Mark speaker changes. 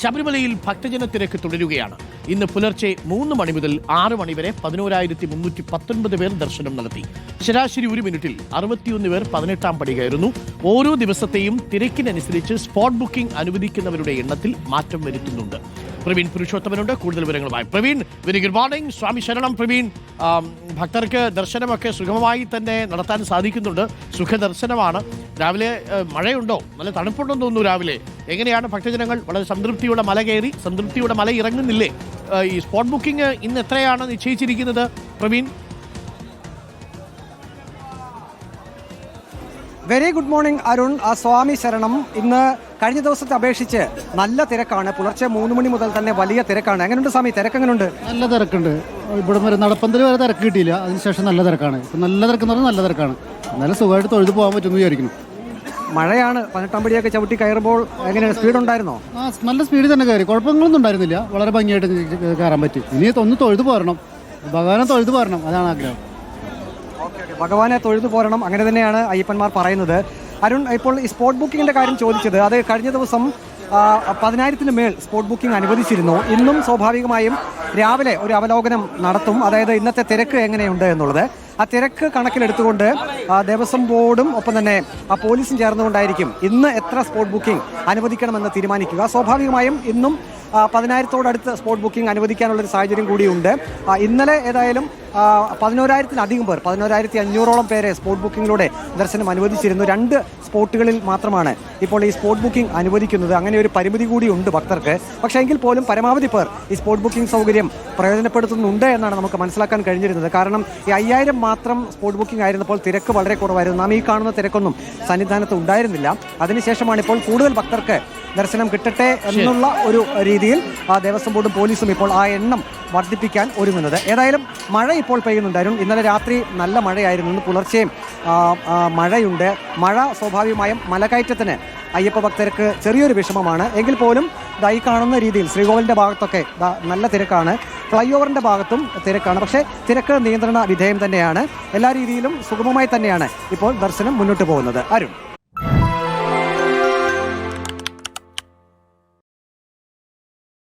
Speaker 1: ശബരിമലയിൽ ഭക്തജന തിരക്ക് തുടരുകയാണ്. ഇന്ന് പുലർച്ചെ മൂന്ന് മണി മുതൽ ആറ് മണി വരെ പതിനോരായിരത്തി മുന്നൂറ്റി പത്തൊൻപത് പേർ ദർശനം നടത്തി. ശരാശരി ഒരു മിനിറ്റിൽ അറുപത്തിയൊന്ന് പേർ പതിനെട്ടാം പടി കയറുന്നു ഓരോ ദിവസത്തെയും തിരക്കിനനുസരിച്ച് സ്പോട്ട് ബുക്കിംഗ് അനുവദിക്കുന്നവരുടെ എണ്ണത്തിൽ മാറ്റം വരുത്തുന്നുണ്ട്. പ്രവീൺ പുരുഷോത്തമനുണ്ട്. കൂടുതൽ വിവരങ്ങളുമായി പ്രവീൺ. വെരി ഗുഡ് മോർണിംഗ് സ്വാമി ശരണം പ്രവീൺ. ഭക്തർക്ക് ദർശനമൊക്കെ സുഗമമായി തന്നെ നടത്താൻ സാധിക്കുന്നുണ്ട്. സുഖദർശനമാണ്. രാവിലെ മഴയുണ്ടോ? നല്ല തണുപ്പുണ്ടെന്ന് തോന്നുന്നു രാവിലെ. എങ്ങനെയാണ് ഭക്തജനങ്ങൾ? വളരെ സംതൃപ്തിയുടെ മല കയറി സംതൃപ്തിയുടെ മല ഇറങ്ങുന്നില്ലേ? ഈ സ്പോട്ട് ബുക്കിംഗ് ഇന്ന് എത്രയാണ് നിശ്ചയിച്ചിരിക്കുന്നത്? Praveen?
Speaker 2: Very good morning Arun ആ സ്വാമി ശരണം ഇന്ന് കഴിഞ്ഞ ദിവസത്തെ അപേക്ഷിച്ച് നല്ല തിരക്കാണ്. പുലർച്ചെ മൂന്ന് മണി മുതൽ തന്നെ വലിയ തിരക്കാണ്. എങ്ങനെയുണ്ട് സ്വാമി? തിരക്ക് എങ്ങനെയുണ്ട്?
Speaker 3: നല്ല തിരക്കുണ്ട്. ഇവിടെ വരെ നടപ്പന്തൽ വരെ തിരക്ക് കിട്ടിയില്ല. അതിനുശേഷം നല്ല തിരക്കാണ്. ഇപ്പം നല്ല തിരക്കെന്ന് പറഞ്ഞാൽ നല്ല തിരക്കാണ്. എന്നാലും സുഖമായിട്ട് തൊഴുത് പോകാൻ പറ്റുമെന്ന് വിചാരിക്കുന്നു.
Speaker 2: മഴയാണ്. പതിനെട്ടാം പടിയൊക്കെ ചവിട്ടി കയറുമ്പോൾ എങ്ങനെയാണ് സ്പീഡ് ഉണ്ടായിരുന്നോ?
Speaker 3: ആ നല്ല സ്പീഡിൽ തന്നെ കയറി. കുഴപ്പങ്ങളൊന്നും ഉണ്ടായിരുന്നില്ല. വളരെ ഭംഗിയായിട്ട് കയറാൻ പറ്റി. ഇനി ഒന്ന് തൊഴുത് പോരണം. ഭഗവാനെ തൊഴുത് പോരണം. അതാണ് ആഗ്രഹം.
Speaker 2: ഭഗവാനെ തൊഴുതു പോരണം അങ്ങനെ തന്നെയാണ് അയ്യപ്പന്മാർ പറയുന്നത്. അരുൺ ഇപ്പോൾ ഈ സ്പോട്ട് ബുക്കിങ്ങിന്റെ കാര്യം ചോദിച്ചത് അത് കഴിഞ്ഞ ദിവസം പതിനായിരത്തിന് മേൽ സ്പോട്ട് ബുക്കിംഗ് അനുവദിച്ചിരുന്നു. ഇന്നും സ്വാഭാവികമായും രാവിലെ ഒരു അവലോകനം നടത്തും. അതായത് ഇന്നത്തെ തിരക്ക് എങ്ങനെയുണ്ട് എന്നുള്ളത്. ആ തിരക്ക് കണക്കിലെടുത്തുകൊണ്ട് ദേവസ്വം ബോർഡും ഒപ്പം തന്നെ ആ പോലീസും ചേർന്നുകൊണ്ടായിരിക്കും ഇന്ന് എത്ര സ്പോട്ട് ബുക്കിംഗ് അനുവദിക്കണമെന്ന് തീരുമാനിക്കുക. സ്വാഭാവികമായും ഇന്നും പതിനായിരത്തോടടുത്ത് സ്പോട്ട് ബുക്കിംഗ് അനുവദിക്കാനുള്ള ഒരു സാഹചര്യം കൂടിയുണ്ട്. ഇന്നലെ ഏതായാലും പതിനോരായിരത്തിലധികം പേർ പതിനോരായിരത്തി അഞ്ഞൂറോളം പേരെ സ്പോട്ട് ബുക്കിങ്ങിലൂടെ ദർശനം അനുവദിച്ചിരുന്നു. രണ്ട് സ്പോട്ടുകളിൽ മാത്രമാണ് ഇപ്പോൾ ഈ സ്പോട്ട് ബുക്കിംഗ് അനുവദിക്കുന്നത്. അങ്ങനെ ഒരു പരിമിതി കൂടിയുണ്ട് ഭക്തർക്ക്. പക്ഷേ എങ്കിൽ പോലും പരമാവധി പേർ ഈ സ്പോട്ട് ബുക്കിംഗ് സൗകര്യം പ്രയോജനപ്പെടുത്തുന്നുണ്ട് എന്നാണ് നമുക്ക് മനസ്സിലാക്കാൻ കഴിഞ്ഞിരുന്നത്. കാരണം ഈ അയ്യായിരം മാത്രം സ്പോട്ട് ബുക്കിംഗ് ആയിരുന്നപ്പോൾ തിരക്ക് വളരെ കുറവായിരുന്നു. നാം ഈ കാണുന്ന തിരക്കൊന്നും സന്നിധാനത്ത് ഉണ്ടായിരുന്നില്ല. അതിനുശേഷമാണ് ഇപ്പോൾ കൂടുതൽ ഭക്തർക്ക് ദർശനം കിട്ടട്ടെ എന്നുള്ള ഒരു രീതിയിൽ ആ ദേവസ്വം ബോർഡും പോലീസും ഇപ്പോൾ ആ എണ്ണം വർദ്ധിപ്പിക്കാൻ ഒരുങ്ങുന്നത്. ഏതായാലും മഴ ഇപ്പോൾ പെയ്യുന്നുണ്ടായിരുന്നു. ഇന്നലെ രാത്രി നല്ല മഴയായിരുന്നു. ഇന്ന് പുലർച്ചെയും മഴയുണ്ട്. മഴ സ്വാഭാവികമായും മലകയറ്റത്തിന് അയ്യപ്പ ഭക്തർക്ക് ചെറിയൊരു വിഷമമാണ്. എങ്കിൽ പോലും ദൈ ഈ കാണുന്ന രീതിയിൽ ശ്രീകോവിലിന്റെ ഭാഗത്തൊക്കെ നല്ല തിരക്കാണ്. ഫ്ലൈ ഓവറിന്റെ ഭാഗത്തും തിരക്കാണ്. പക്ഷേ തിരക്ക് നിയന്ത്രണ വിധേയം തന്നെയാണ്. എല്ലാ രീതിയിലും സുഗമമായി തന്നെയാണ് ഇപ്പോൾ ദർശനം മുന്നോട്ട് പോകുന്നത്. അരുൺ.